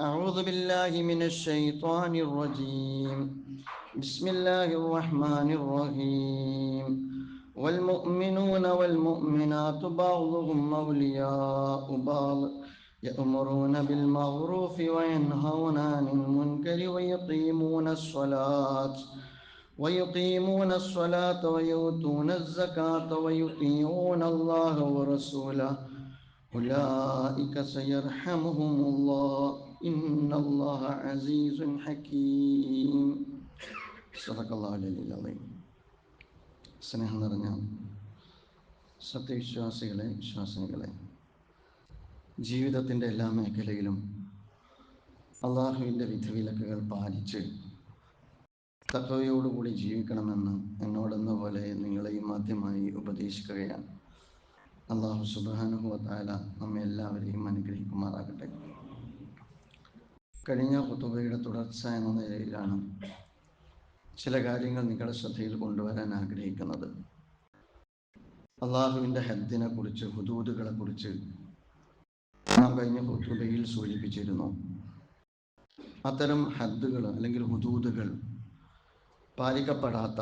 أعوذ بالله من الشيطان الرجيم. بسم الله الرحمن الرحيم. والمؤمنون والمؤمنات بعضهم أولياء بعض يأمرون بالمعروف وينهون عن المنكر ويقيمون الصلاة. ويقيمون الصلاة ويؤتون الزكاة ويطيعون الله ورسوله. أولئك سيرحمهم الله. إن الله عزيز حكيم صدق الله العلي العظيم സ്നേഹം നിറഞ്ഞ സത്യവിശ്വാസികളെ വിശ്വാസിനികളെ ജീവിതത്തിൻ്റെ എല്ലാ മേഖലയിലും അള്ളാഹുവിൻ്റെ വിധിവിലക്കുകൾ പാലിച്ച് തത്വയോടുകൂടി ജീവിക്കണമെന്ന് എന്നോടെന്ന പോലെ നിങ്ങളെയും ആദ്യമായി ഉപദേശിക്കുകയാണ് അള്ളാഹു സുബാനുഭവത്താല നമ്മെ എല്ലാവരെയും അനുഗ്രഹിക്കുമാറാകട്ടെ കഴിഞ്ഞ കുത്തുബയുടെ തുടർച്ച എന്ന നിലയിലാണ് ചില കാര്യങ്ങൾ നിങ്ങളുടെ ശ്രദ്ധയിൽ കൊണ്ടുവരാൻ ആഗ്രഹിക്കുന്നത്. അള്ളാഹുവിന്റെ ഹദ്ദിനെ കുറിച്ച് ഹുദൂദുകളെ കുറിച്ച് നാം കഴിഞ്ഞ കുത്തുബയിൽ സൂചിപ്പിച്ചിരുന്നു. അത്തരം ഹദ്ദുകൾ അല്ലെങ്കിൽ ഹുദൂദുകൾ പാലിക്കപ്പെടാത്ത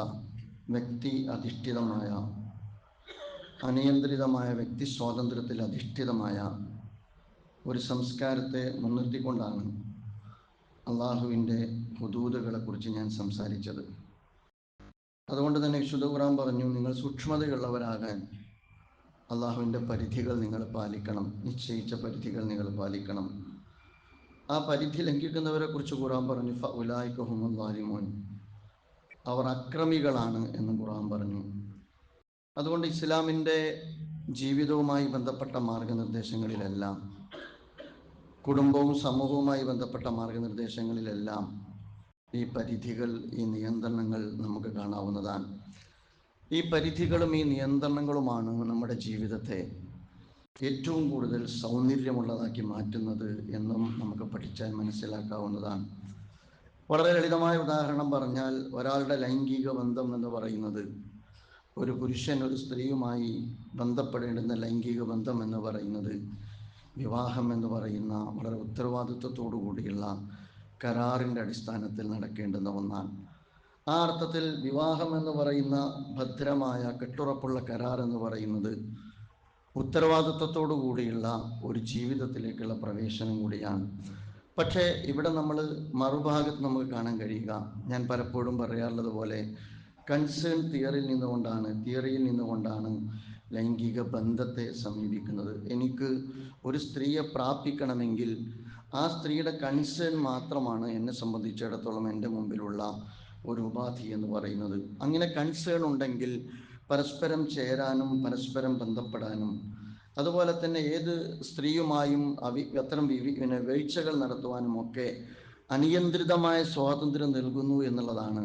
വ്യക്തി അധിഷ്ഠിതമായ അനിയന്ത്രിതമായ വ്യക്തി സ്വാതന്ത്ര്യത്തിൽ അധിഷ്ഠിതമായ ഒരു സംസ്കാരത്തെ മുൻനിർത്തിക്കൊണ്ടാണ് അള്ളാഹുവിന്റെ ഹുദൂദുകളെ കുറിച്ച് ഞാൻ സംസാരിച്ചത്. അതുകൊണ്ട് തന്നെ വിശുദ്ധ ഖുറാൻ പറഞ്ഞു നിങ്ങൾ സൂക്ഷ്മതയുള്ളവരാകാൻ അള്ളാഹുവിന്റെ പരിധികൾ നിങ്ങൾ പാലിക്കണം. നിശ്ചയിച്ച പരിധികൾ നിങ്ങൾ പാലിക്കണം. ആ പരിധി ലംഘിക്കുന്നവരെ കുറിച്ച് ഖുറാൻ പറഞ്ഞു ഫ ഉലായിക്കഹുമുല്ലാലിമോൻ അവർ അക്രമികളാണ് എന്ന് ഖുറാൻ പറഞ്ഞു. അതുകൊണ്ട് ഇസ്ലാമിന്റെ ജീവിതവുമായി ബന്ധപ്പെട്ട മാർഗനിർദ്ദേശങ്ങളിലെല്ലാം കുടുംബവും സമൂഹവുമായി ബന്ധപ്പെട്ട മാർഗനിർദ്ദേശങ്ങളിലെല്ലാം ഈ പരിധികൾ ഈ നിയന്ത്രണങ്ങൾ നമുക്ക് കാണാവുന്നതാണ്. ഈ പരിധികളും ഈ നിയന്ത്രണങ്ങളുമാണ് നമ്മുടെ ജീവിതത്തെ ഏറ്റവും കൂടുതൽ സൗന്ദര്യമുള്ളതാക്കി മാറ്റുന്നത് എന്നും നമുക്ക് പഠിച്ചാൽ മനസ്സിലാക്കാവുന്നതാണ്. വളരെ ലളിതമായ ഉദാഹരണം പറഞ്ഞാൽ ഒരാളുടെ ലൈംഗിക ബന്ധം എന്ന് പറയുന്നത് ഒരു പുരുഷൻ ഒരു സ്ത്രീയുമായി ബന്ധപ്പെടേണ്ടുന്ന ലൈംഗിക ബന്ധം എന്ന് പറയുന്നത് വിവാഹം എന്ന് പറയുന്ന വളരെ ഉത്തരവാദിത്വത്തോടു കൂടിയുള്ള കരാറിന്റെ അടിസ്ഥാനത്തിൽ നടക്കേണ്ടുന്ന ഒന്നാണ്. ആ അർത്ഥത്തിൽ വിവാഹം എന്ന് പറയുന്ന ഭദ്രമായ കെട്ടുറപ്പുള്ള കരാർ എന്ന് പറയുന്നത് ഉത്തരവാദിത്വത്തോടു കൂടിയുള്ള ഒരു ജീവിതത്തിലേക്കുള്ള പ്രവേശനം കൂടിയാണ്. പക്ഷേ ഇവിടെ നമ്മൾ മറുഭാഗത്ത് നമുക്ക് കാണാൻ കഴിയുക. ഞാൻ പലപ്പോഴും പറയാറുള്ളത് പോലെ കൺസേൺ തിയറിയിൽ നിന്നുകൊണ്ടാണ് തിയറിയിൽ നിന്നുകൊണ്ടാണ് ലൈംഗിക ബന്ധത്തെ സമീപിക്കുന്നത്. എനിക്ക് ഒരു സ്ത്രീയെ പ്രാപിക്കണമെങ്കിൽ ആ സ്ത്രീയുടെ കൺസേൺ മാത്രമാണ് എന്നെ സംബന്ധിച്ചിടത്തോളം എന്റെ മുമ്പിലുള്ള ഒരു ഉപാധി എന്ന് പറയുന്നത്. അങ്ങനെ കൺസേൺ ഉണ്ടെങ്കിൽ പരസ്പരം ചേരാനും പരസ്പരം ബന്ധപ്പെടാനും അതുപോലെ തന്നെ ഏത് സ്ത്രീയുമായും അവി അത്തരം പിന്നെ വീഴ്ചകൾ നടത്തുവാനും ഒക്കെ അനിയന്ത്രിതമായ സ്വാതന്ത്ര്യം നൽകുന്നു എന്നുള്ളതാണ്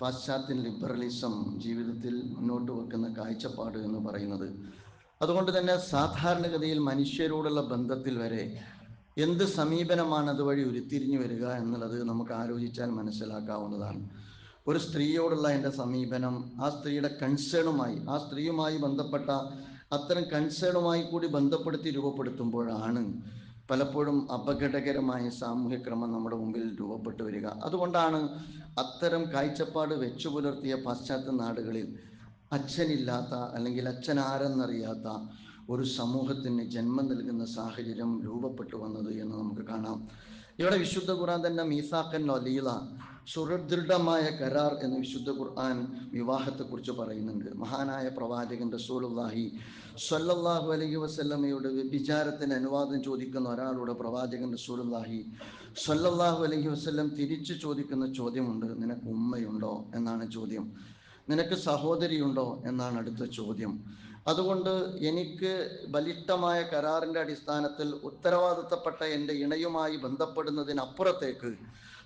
പാശ്ചാത്യ ലിബറലിസം ജീവിതത്തിൽ മുന്നോട്ട് വെക്കുന്ന കാഴ്ചപ്പാട് എന്ന് പറയുന്നത്. അതുകൊണ്ട് തന്നെ സാധാരണഗതിയിൽ മനുഷ്യരോടുള്ള ബന്ധത്തിൽ വരെ എന്ത് സമീപനമാണ് അതുവഴി ഉരുത്തിരിഞ്ഞു വരിക എന്നുള്ളത് നമുക്ക് ആലോചിച്ചാൽ മനസ്സിലാക്കാവുന്നതാണ്. ഒരു സ്ത്രീയോടുള്ള എന്റെ സമീപനം ആ സ്ത്രീയുടെ കൺസേണുമായി ആ സ്ത്രീയുമായി ബന്ധപ്പെട്ട അത്തരം കൺസേണുമായി കൂടി ബന്ധപ്പെടുത്തി രൂപപ്പെടുത്തുമ്പോഴാണ് പലപ്പോഴും അപകടകരമായ സാമൂഹ്യ ക്രമം നമ്മുടെ മുമ്പിൽ രൂപപ്പെട്ടു വരിക. അതുകൊണ്ടാണ് അത്തരം കാഴ്ചപ്പാട് വെച്ചു പുലർത്തിയ പാശ്ചാത്യ നാടുകളിൽ അച്ഛനില്ലാത്ത അല്ലെങ്കിൽ അച്ഛൻ ആരെന്നറിയാത്ത ഒരു സമൂഹത്തിന് ജന്മം നൽകുന്ന സാഹചര്യം രൂപപ്പെട്ടു വന്നത് എന്ന് നമുക്ക് കാണാം. ഇവിടെ വിശുദ്ധ ഖുർആൻ തന്നെ മീസാക്കൻ ലീല സുദൃഢമായ കരാർ എന്ന് വിശുദ്ധ ഖുർആൻ വിവാഹത്തെക്കുറിച്ച് പറയുന്നുണ്ട്. മഹാനായ പ്രവാചകൻ റസൂലുള്ളാഹി സ്വല്ലല്ലാഹു അലൈഹി വസല്ലമയുടെ വ്യഭിചാരത്തിന് അനുവാദം ചോദിക്കുന്ന ഒരാളുടെ പ്രവാചകൻ റസൂലുള്ളാഹി സ്വല്ലല്ലാഹു അലൈഹി വസല്ലം തിരിച്ചു ചോദിക്കുന്ന ചോദ്യമുണ്ട്. നിനക്ക് ഉമ്മയുണ്ടോ? എന്നാണ് ചോദ്യം. നിനക്ക് സഹോദരിയുണ്ടോ? എന്നാണ് അടുത്ത ചോദ്യം. അതുകൊണ്ട് എനിക്ക് ബലിഷ്ടമായ കരാറിന്റെ അടിസ്ഥാനത്തിൽ ഉത്തരവാദിത്തപ്പെട്ട എന്റെ ഇണയുമായി ബന്ധപ്പെടുന്നതിനപ്പുറത്തേക്ക്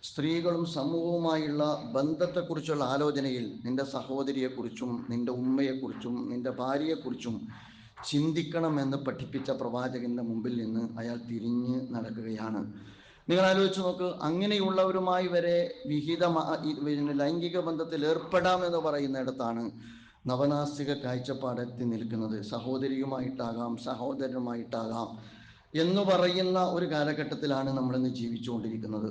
സ്ത്രീകളും സമൂഹവുമായുള്ള ബന്ധത്തെക്കുറിച്ചുള്ള ആലോചനയിൽ നിന്റെ സഹോദരിയെക്കുറിച്ചും നിന്റെ ഉമ്മയെക്കുറിച്ചും നിന്റെ ഭാര്യയെക്കുറിച്ചും ചിന്തിക്കണമെന്ന് പഠിപ്പിച്ച പ്രവാചകന്റെ മുമ്പിൽ നിന്ന് അയാൾ തിരിഞ്ഞ് നടക്കുകയാണ്. നിങ്ങൾ ആലോചിച്ച് നോക്ക് അങ്ങനെയുള്ളവരുമായി വരെ വിഹിത ലൈംഗിക ബന്ധത്തിൽ ഏർപ്പെടാമെന്ന് പറയുന്നിടത്താണ് നവനാസ്തിക കാഴ്ചപ്പാടെത്തി നിൽക്കുന്നത്. സഹോദരിയുമായിട്ടാകാം സഹോദരനുമായിട്ടാകാം എന്ന് പറയുന്ന ഒരു കാലഘട്ടത്തിലാണ് നമ്മളിന്ന് ജീവിച്ചുകൊണ്ടിരിക്കുന്നത്.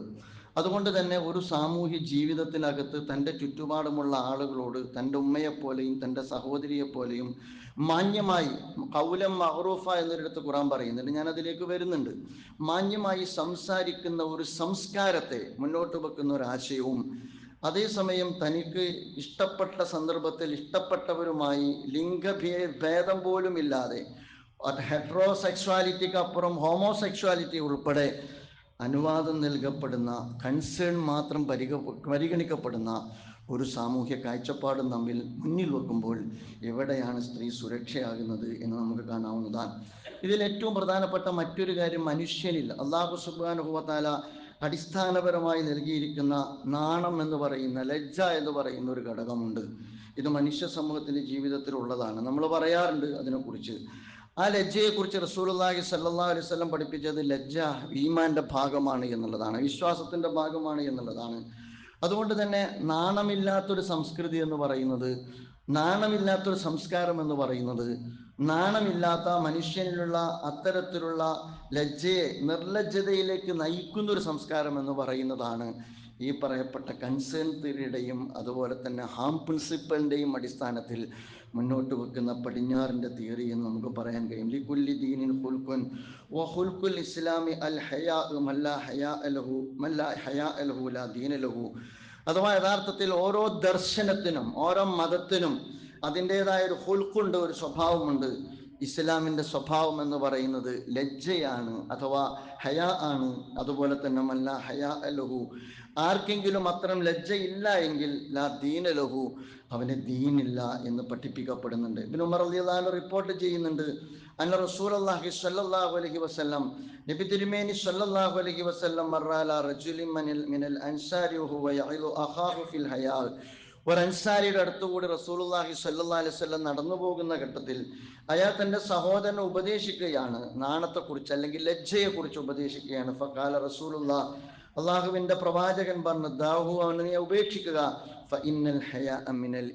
അതുകൊണ്ട് തന്നെ ഒരു സാമൂഹ്യ ജീവിതത്തിനകത്ത് തന്റെ ചുറ്റുപാടുമുള്ള ആളുകളോട് തന്റെ ഉമ്മയെപ്പോലെയും തന്റെ സഹോദരിയെപ്പോലെയും മാന്യമായി കൗലം മഹറൂഫ എന്നൊരിടത്ത് ഖുറാൻ പറയുന്നുണ്ട് ഞാൻ അതിലേക്ക് വരുന്നുണ്ട്. മാന്യമായി സംസാരിക്കുന്ന ഒരു സംസ്കാരത്തെ മുന്നോട്ട് വെക്കുന്ന ഒരു ആശയവും അതേസമയം തനിക്ക് ഇഷ്ടപ്പെട്ട സന്ദർഭത്തിൽ ഇഷ്ടപ്പെട്ടവരുമായി ലിംഗഭേ ഭേദം പോലും ഇല്ലാതെ ഹെട്രോസെക്ഷ്വാലിറ്റിക്ക് അപ്പുറം ഹോമോസെക്ഷ്വാലിറ്റി ഉൾപ്പെടെ അനുവാദം നൽകപ്പെടുന്ന കൺസേൺ മാത്രം പരിഗ പരിഗണിക്കപ്പെടുന്ന ഒരു സാമൂഹ്യ കാഴ്ചപ്പാട് നമ്മിൽ മുന്നിൽ വെക്കുമ്പോൾ എവിടെയാണ് സ്ത്രീ സുരക്ഷയാകുന്നത് എന്ന് നമുക്ക് കാണാവുന്നതാണ്. ഇതിൽ ഏറ്റവും പ്രധാനപ്പെട്ട മറ്റൊരു കാര്യം മനുഷ്യനിൽ അള്ളാഹു സുബാനുഭവത്താല അടിസ്ഥാനപരമായി നൽകിയിരിക്കുന്ന നാണം എന്ന് പറയുന്ന ലജ്ജ എന്ന് പറയുന്ന ഒരു ഘടകമുണ്ട്. ഇത് മനുഷ്യ സമൂഹത്തിന്റെ ജീവിതത്തിലുള്ളതാണ്. നമ്മൾ പറയാറുണ്ട് അതിനെക്കുറിച്ച്. ആ ലജ്ജയെക്കുറിച്ച് റസൂലുള്ളാഹി സല്ലാ അലൈഹി വസല്ലം പഠിപ്പിച്ചത് ലജ്ജ ഈമാന്റെ ഭാഗമാണ് എന്നുള്ളതാണ് വിശ്വാസത്തിന്റെ ഭാഗമാണ് എന്നുള്ളതാണ്. അതുകൊണ്ട് തന്നെ നാണമില്ലാത്തൊരു സംസ്കൃതി എന്ന് പറയുന്നത് നാണമില്ലാത്തൊരു സംസ്കാരം എന്ന് പറയുന്നത് നാണമില്ലാത്ത മനുഷ്യനിലുള്ള അത്തരത്തിലുള്ള ലജ്ജയെ നിർലജ്ജതയിലേക്ക് നയിക്കുന്ന ഒരു സംസ്കാരം എന്ന് പറയുന്നതാണ് ഈ പറയപ്പെട്ട കൺസേൺ തിയറിയുടെയും അതുപോലെ തന്നെ ഹാം പ്രിൻസിപ്പലിന്റെയും അടിസ്ഥാനത്തിൽ മുന്നോട്ട് വെക്കുന്ന പടിഞ്ഞാറിന്റെ തിയറി എന്ന് നമുക്ക് പറയാൻ കഴിയും. ഇസ്ലാമി അൽ ഹയാ മല്ല അഥവാ യഥാർത്ഥത്തിൽ ഓരോ ദർശനത്തിനും ഓരോ മതത്തിനും അതിന്റെതായ ഒരു ഹുൽക്കുണ്ട് ഒരു സ്വഭാവമുണ്ട്. ഇസ്ലാമിന്റെ സ്വഭാവം എന്ന് പറയുന്നത് ലജ്ജയാണ് അഥവാ ഹയ ആണ്. അതുപോലെ തന്നെ മല്ല ഹയ ലഹു. ആർക്കെങ്കിലും അത്തരം ലജ്ജയില്ല എങ്കിൽ ലാ ദീന ലഹു. അവന് ദീനില്ല എന്ന് പഠിപ്പിക്കപ്പെടുന്നുണ്ട്. ഇബിൻ ഉമർ അലി അലിയാൻ റിപ്പോർട്ട് ചെയ്യുന്നുണ്ട്. അന്ന റസൂൽ അള്ളാഹി സല്ലാഹു അലഹി വസ്ലം നബി തിരുമേനി സല്ലാഹു അലഹി വസ്ലം റജുലി മിനൽ അൻസാരി ഹുവ ഫിൽ ഒരു അൻസാരിയുടെ അടുത്തുകൂടി റസൂലുള്ളാഹി സല്ലല്ലാഹു അലൈഹി വസല്ലം നടന്നു പോകുന്ന ഘട്ടത്തിൽ അയാൾ തന്റെ സഹോദരനെ ഉപദേശിക്കുകയാണ് നാണത്തെക്കുറിച്ച് അല്ലെങ്കിൽ ലജ്ജയെക്കുറിച്ച് ഉപദേശിക്കുകയാണ്. ഫക്കാല റസൂലുള്ള അള്ളാഹുവിന്റെ പ്രവാചകൻ പറഞ്ഞു ദാഹു അവനെ ഉപേക്ഷിക്കുക.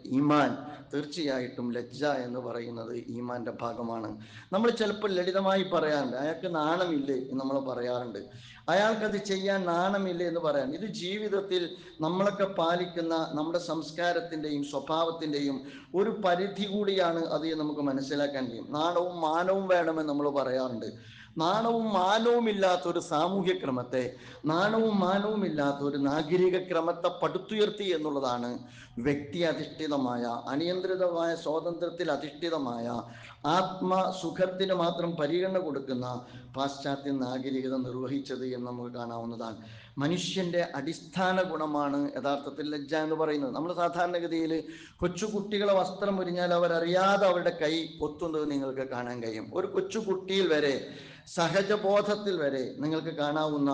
ഈമാൻ. തീർച്ചയായിട്ടും ലജ്ജ എന്ന് പറയുന്നത് ഈമാന്റെ ഭാഗമാണ്. നമ്മൾ ചിലപ്പോൾ ലളിതമായി പറയാറുണ്ട് അയാൾക്ക് നാണമില്ലേ എന്ന് നമ്മൾ പറയാറുണ്ട്. അയാൾക്കത് ചെയ്യാൻ നാണമില്ലേ എന്ന് പറയാൻ ഇത് ജീവിതത്തിൽ നമ്മളൊക്കെ പാലിക്കുന്ന നമ്മുടെ സംസ്കാരത്തിന്റെയും സ്വഭാവത്തിന്റെയും ഒരു പരിധി കൂടിയാണ് അത് നമുക്ക് മനസ്സിലാക്കാൻ കഴിയും. നാണവും മാനവും വേണമെന്ന് നമ്മൾ പറയാറുണ്ട്. നാണവും മാനവും ഇല്ലാത്ത ഒരു സാമൂഹ്യ ക്രമത്തെ നാണവും മാനവും ഇല്ലാത്ത ഒരു നാഗരിക ക്രമത്തെ പടുത്തുയർത്തി എന്നുള്ളതാണ് വ്യക്തി അധിഷ്ഠിതമായ അനിയന്ത്രിതമായ സ്വാതന്ത്ര്യത്തിൽ അധിഷ്ഠിതമായ ആത്മസുഖത്തിന് മാത്രം പരിഗണന കൊടുക്കുന്ന പാശ്ചാത്യ നാഗരികത നിർവഹിച്ചത് എന്ന് നമുക്ക് കാണാവുന്നതാണ്. മനുഷ്യന്റെ അടിസ്ഥാന ഗുണമാണ് യഥാർത്ഥത്തിൽ ലജ്ജ എന്ന് പറയുന്നത്. നമ്മൾ സാധാരണഗതിയിൽ കൊച്ചുകുട്ടികളെ വസ്ത്രം ഉരിഞ്ഞാൽ അവരറിയാതെ അവരുടെ കൈ പൊത്തുന്നത് നിങ്ങൾക്ക് കാണാൻ കഴിയും. ഒരു കൊച്ചുകുട്ടിയിൽ വരെ സഹജബോധത്തിൽ വരെ നിങ്ങൾക്ക് കാണാവുന്ന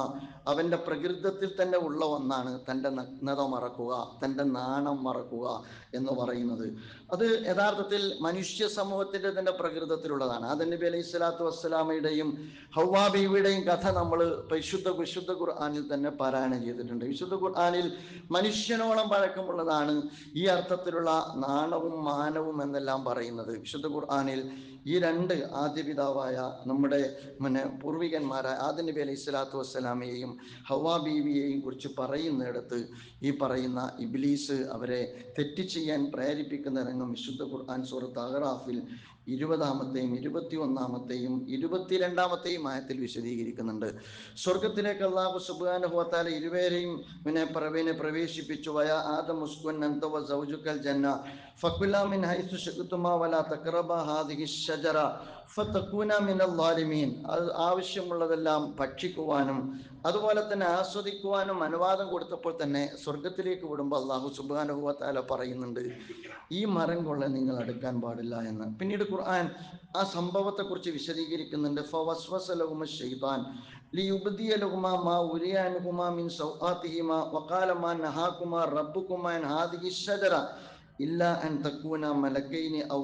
അവന്റെ പ്രകൃതത്തിൽ തന്നെ ഉള്ള ഒന്നാണ് തന്റെ നഗ്നത മറക്കുക തന്റെ നാണം മറക്കുക എന്ന് പറയുന്നത്. അത് യഥാർത്ഥത്തിൽ മനുഷ്യ സമൂഹത്തിന്റെ തന്നെ പ്രകൃതത്തിലുള്ളതാണ്. ആദ നബി അലൈഹി സ്വലാത്തു വസ്സലാമയുടെയും ഹൗവാബിയുടെയും കഥ നമ്മൾ പരിശുദ്ധ വിശുദ്ധ ഖുർആാനിൽ തന്നെ പാരായണം ചെയ്തിട്ടുണ്ട്. വിശുദ്ധ ഖുർആാനിൽ മനുഷ്യനോളം പഴക്കമുള്ളതാണ് ഈ അർത്ഥത്തിലുള്ള നാണവും മാനവും എന്നെല്ലാം പറയുന്നത്. വിശുദ്ധ ഖുർആാനിൽ ഈ രണ്ട് ആദ്യ പിതാവായ നമ്മുടെ പിന്നെ പൂർവികന്മാരായ ആദ്യ നബി അലൈഹി സ്വലാത്തു വസ്സലാമയെയും ഹവാ ബീവിയെയും കുറിച്ച് പറയുന്നിടത്ത് ഈ പറയുന്ന ഇബ്ലീസ് അവരെ തെറ്റ് ചെയ്യാൻ പ്രേരിപ്പിക്കുന്ന രംഗം വിശുദ്ധ ഖുർആൻ സൂറത്ത് അഹറാഫിൽ ഇരുപതാമത്തെയും ഇരുപത്തി ഒന്നാമത്തെയും ഇരുപത്തിരണ്ടാമത്തെയും ആയത്തിൽ വിശദീകരിക്കുന്നുണ്ട്. സ്വർഗത്തിലേക്ക് അള്ളാഹു സുബാനുഭവത്താല ഇരുവരെയും പിന്നെ പ്രവീനെ പ്രവേശിപ്പിച്ചു. വയ ആദം മുസ്കുൻ അന്തവ സൗജുക്കൽ ജന്ന. ആവശ്യമുള്ളതെല്ലാം ഭക്ഷിക്കുവാനും അതുപോലെ തന്നെ ആസ്വദിക്കുവാനും അനുവാദം കൊടുത്തപ്പോൾ തന്നെ സ്വർഗത്തിലേക്ക് വിടുമ്പോൾ അള്ളാഹു സുബാനുഭവത്താല പറയുന്നുണ്ട് ഈ മരം കൊള്ള നിങ്ങൾ അടുക്കാൻ പാടില്ല എന്ന്. പിന്നീട് ഖുർആൻ ആ സംഭവത്തെക്കുറിച്ച് വിശദീകരിക്കുന്നുണ്ട്. ഫവസ്വസലഹുമ ഇല്ല അൻ മലക്കൈനി ഔ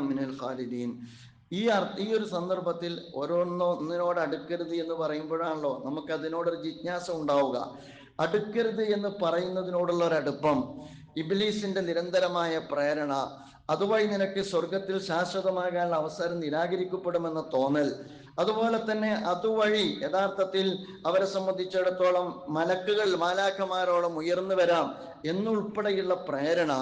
മിനൽ ഖാലിദീൻ. ഈ ഈ ഒരു സന്ദർഭത്തിൽ ഓരോന്നോ ഒന്നിനോട് അടുക്കരുത് എന്ന് പറയുമ്പോഴാണല്ലോ നമുക്ക് അതിനോടൊരു ജിജ്ഞാസ ഉണ്ടാവുക. അടുക്കരുത് എന്ന് പറയുന്നതിനോടുള്ള ഒരു അടുപ്പം ഇബിലീസിന്റെ നിരന്തരമായ പ്രേരണ. അതുവഴി നിനക്ക് സ്വർഗത്തിൽ ശാശ്വതമാകാനുള്ള അവസരം നിരാകരിക്കപ്പെടുമെന്ന തോന്നൽ. അതുപോലെ തന്നെ അതുവഴി യഥാർത്ഥത്തിൽ അവരെ സംബന്ധിച്ചിടത്തോളം മലക്കുകൾ മാലാഖമാരോളം ഉയർന്നു വരാം എന്നുൾപ്പെടെയുള്ള പ്രേരണ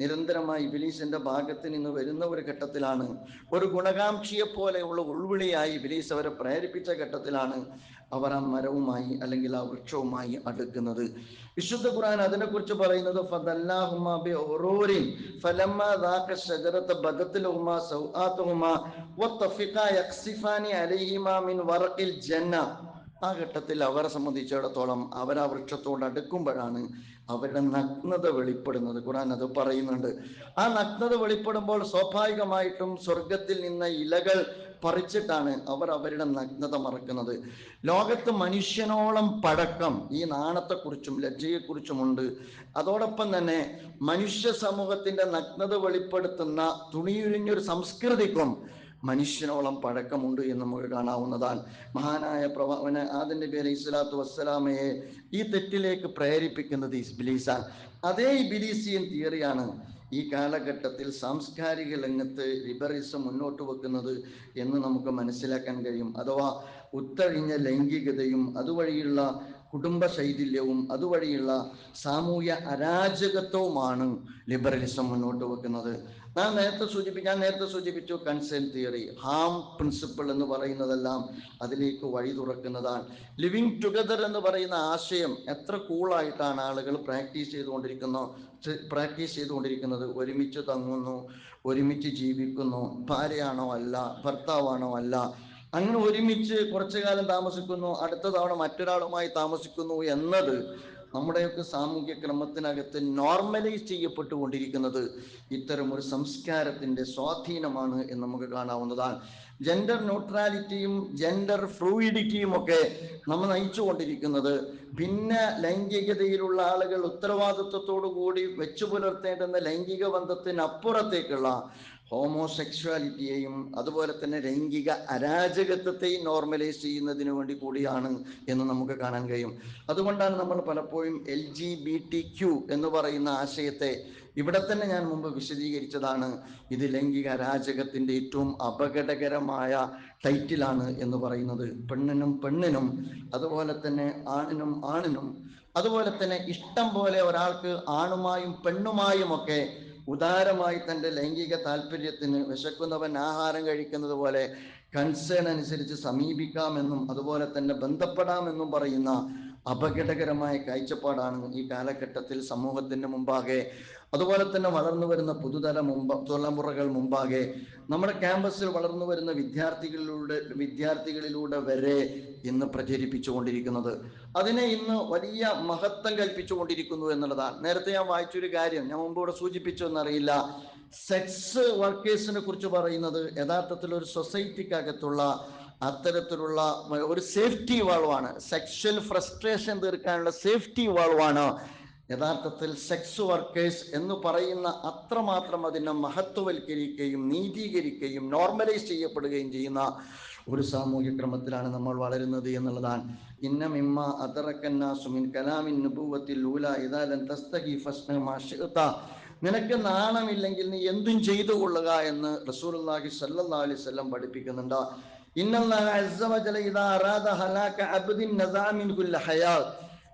നിരന്തരമായി ഇബിലീസിന്റെ ഭാഗത്ത് നിന്ന് വരുന്ന ഒരു ഘട്ടത്തിലാണ്. ഒരു ഗുണകാംക്ഷിയെ പോലെയുള്ള ഉൾവിളിയായി ഇബിലീസ് അവരെ പ്രേരിപ്പിച്ച ഘട്ടത്തിലാണ് അവർ ആ മരവുമായി അല്ലെങ്കിൽ ആ വൃക്ഷവുമായി അടുക്കുന്നത്. വിശുദ്ധ ഖുർആൻ അതിനെക്കുറിച്ച് പറയുന്നത് ഫലമ്മ ജന്ന. ആ ഘട്ടത്തിൽ അവരെ സംബന്ധിച്ചിടത്തോളം അവർ ആ വൃക്ഷത്തോട് അടുക്കുമ്പോഴാണ് അവരുടെ നഗ്നത വെളിപ്പെടുന്നത്. ഖുറാൻ അത് പറയുന്നുണ്ട്. ആ നഗ്നത വെളിപ്പെടുമ്പോൾ സ്വാഭാവികമായിട്ടും സ്വർഗത്തിൽ നിന്ന് ഇലകൾ പറിച്ചിട്ടാണ് അവർ അവരുടെ നഗ്നത മറക്കുന്നത്. ലോകത്ത് മനുഷ്യനോളം പഴക്കം ഈ നാണത്തെക്കുറിച്ചും ലജ്ജയെക്കുറിച്ചും ഉണ്ട് അതോടൊപ്പം തന്നെ മനുഷ്യ സമൂഹത്തിന്റെ നഗ്നത വെളിപ്പെടുത്തുന്ന തുണിയുരിഞ്ഞൊരു സംസ്കൃതിക്കും മനുഷ്യനോളം പഴക്കമുണ്ട് എന്ന് നമുക്ക് കാണാവുന്നതാണ്. മഹാനായ പ്രവാവന ആദിന്റെ പേര് ഇസ്ലാത്തു വസ്സലാമയെ ഈ തെറ്റിലേക്ക് പ്രേരിപ്പിക്കുന്നത് ഇസ്ബിലീസാണ് അതേ ഇബിലീസിയൻ തിയറിയാണ് ഈ കാലഘട്ടത്തിൽ സാംസ്കാരിക രംഗത്ത് ലിബറിസം മുന്നോട്ട് വെക്കുന്നത് എന്ന് നമുക്ക് മനസ്സിലാക്കാൻ കഴിയും. അഥവാ ഉത്തഴിഞ്ഞ ലൈംഗികതയും അതുവഴിയുള്ള കുടുംബ ശൈഥില്യവും അതുവഴിയുള്ള സാമൂഹ്യ അരാജകത്വവുമാണ് ലിബറലിസം മുന്നോട്ട് വെക്കുന്നത്. ഞാൻ നേരത്തെ സൂചിപ്പി ഞാൻ നേരത്തെ സൂചിപ്പിച്ചു കൺസേൺ തിയറി ഹാം പ്രിൻസിപ്പിൾ എന്ന് പറയുന്നതെല്ലാം അതിലേക്ക് വഴി തുറക്കുന്നതാണ്. ലിവിങ് ടുഗദർ എന്ന് പറയുന്ന ആശയം എത്ര കൂളായിട്ടാണ് ആളുകൾ പ്രാക്ടീസ് ചെയ്തുകൊണ്ടിരിക്കുന്നു പ്രാക്ടീസ് ചെയ്തുകൊണ്ടിരിക്കുന്നത്. ഒരുമിച്ച് തങ്ങുന്നു ഒരുമിച്ച് ജീവിക്കുന്നു. ഭാര്യയാണോ അല്ല ഭർത്താവാണോ അല്ല. അങ്ങനെ ഒരുമിച്ച് കുറച്ചു കാലം താമസിക്കുന്നു അടുത്ത തവണ മറ്റൊരാളുമായി താമസിക്കുന്നു എന്നത് നമ്മുടെയൊക്കെ സാമൂഹ്യ ക്രമത്തിനകത്ത് നോർമലൈസ് ചെയ്യപ്പെട്ടുകൊണ്ടിരിക്കുന്നത് ഇത്തരം ഒരു സംസ്കാരത്തിന്റെ സ്വാധീനമാണ് എന്ന് നമുക്ക് കാണാവുന്നതാണ്. ജെൻഡർ ന്യൂട്രാലിറ്റിയും ജെൻഡർ ഫ്ലൂയിഡിറ്റിയും ഒക്കെ നമ്മൾ നയിച്ചുകൊണ്ടിരിക്കുന്നത്. ഭിന്ന ലൈംഗികതയിലുള്ള ആളുകൾ ഉത്തരവാദിത്വത്തോടു കൂടി വെച്ചു പുലർത്തേണ്ടുന്ന ലൈംഗിക ബന്ധത്തിനപ്പുറത്തേക്കുള്ള ഹോമോസെക്ഷുവാലിറ്റിയെയും അതുപോലെ തന്നെ ലൈംഗിക അരാജകത്വത്തെയും നോർമലൈസ് ചെയ്യുന്നതിന് വേണ്ടി കൂടിയാണ് എന്ന് നമുക്ക് കാണാൻ കഴിയും. അതുകൊണ്ടാണ് നമ്മൾ പലപ്പോഴും L G B T Q എന്ന് പറയുന്ന ആശയത്തെ ഇവിടെ തന്നെ ഞാൻ മുമ്പ് വിശദീകരിച്ചതാണ്. ഇത് ലൈംഗിക അരാജകത്തിന്റെ ഏറ്റവും അപകടകരമായ ടൈറ്റിലാണ് എന്ന് പറയുന്നത്. പെണ്ണിനും പെണ്ണിനും അതുപോലെ തന്നെ ആണിനും ആണിനും അതുപോലെ തന്നെ ഇഷ്ടം പോലെ ഒരാൾക്ക് ആണുമായും പെണ്ണുമായും ഒക്കെ ഉദാരമായി തന്റെ ലൈംഗിക താല്പര്യത്തിന് വിശക്കുന്നവൻ ആഹാരം കഴിക്കുന്നത് പോലെ കൺസേൺ അനുസരിച്ച് സമീപിക്കാമെന്നും അതുപോലെ തന്നെ ബന്ധപ്പെടാമെന്നും പറയുന്ന അപകടകരമായ കാഴ്ചപ്പാടാണ് ഈ കാലഘട്ടത്തിൽ സമൂഹത്തിന്റെ മുമ്പാകെ അതുപോലെ തന്നെ വളർന്നു വരുന്ന പുതുതല മുമ്പ് തലമുറകൾ മുമ്പാകെ നമ്മുടെ ക്യാമ്പസിൽ വളർന്നു വരുന്ന വിദ്യാർത്ഥികളിലൂടെ വിദ്യാർത്ഥികളിലൂടെ വരെ ഇന്ന് പ്രചരിപ്പിച്ചുകൊണ്ടിരിക്കുന്നത്. അതിനെ ഇന്ന് വലിയ മഹത്വം കൽപ്പിച്ചുകൊണ്ടിരിക്കുന്നു എന്നുള്ളതാണ്. നേരത്തെ ഞാൻ വായിച്ചൊരു കാര്യം ഞാൻ മുമ്പ് ഇവിടെ സൂചിപ്പിച്ചു എന്നറിയില്ല. സെക്സ് വർക്കേഴ്സിനെ കുറിച്ച് പറയുന്നത് യഥാർത്ഥത്തിൽ ഒരു സൊസൈറ്റിക്കകത്തുള്ള അത്തരത്തിലുള്ള ഒരു സേഫ്റ്റി വാൾവാണ് സെക്ഷൽ ഫ്രസ്ട്രേഷൻ തീർക്കാനുള്ള സേഫ്റ്റി വാൾവാണ് യഥാർത്ഥത്തിൽ സെക്സ് വർക്കേഴ്സ് എന്ന് പറയുന്ന അത്രമാത്രം അതിനെ മഹത്വവൽക്കരിക്കുകയും നീതീകരിക്കുകയും നോർമലൈസ് ചെയ്യപ്പെടുകയും ചെയ്യുന്ന ഒരു സാമൂഹ്യ ക്രമത്തിലാണ് നമ്മൾ വളരുന്നത് എന്നുള്ളതാണ്. ഇന്ന മിമ്മ അതറക്കന്നാസുമിൻ കലാമിൻ നുബൂവത്തിൽ ലൂല ഇതാലൻ. നിനക്ക് നാണമില്ലെങ്കിൽ നീ എന്തും ചെയ്തു കൊള്ളുക എന്ന് റസൂൽ അള്ളാഹി അലൈഹി അലൈവല്ലം പഠിപ്പിക്കുന്നുണ്ട്.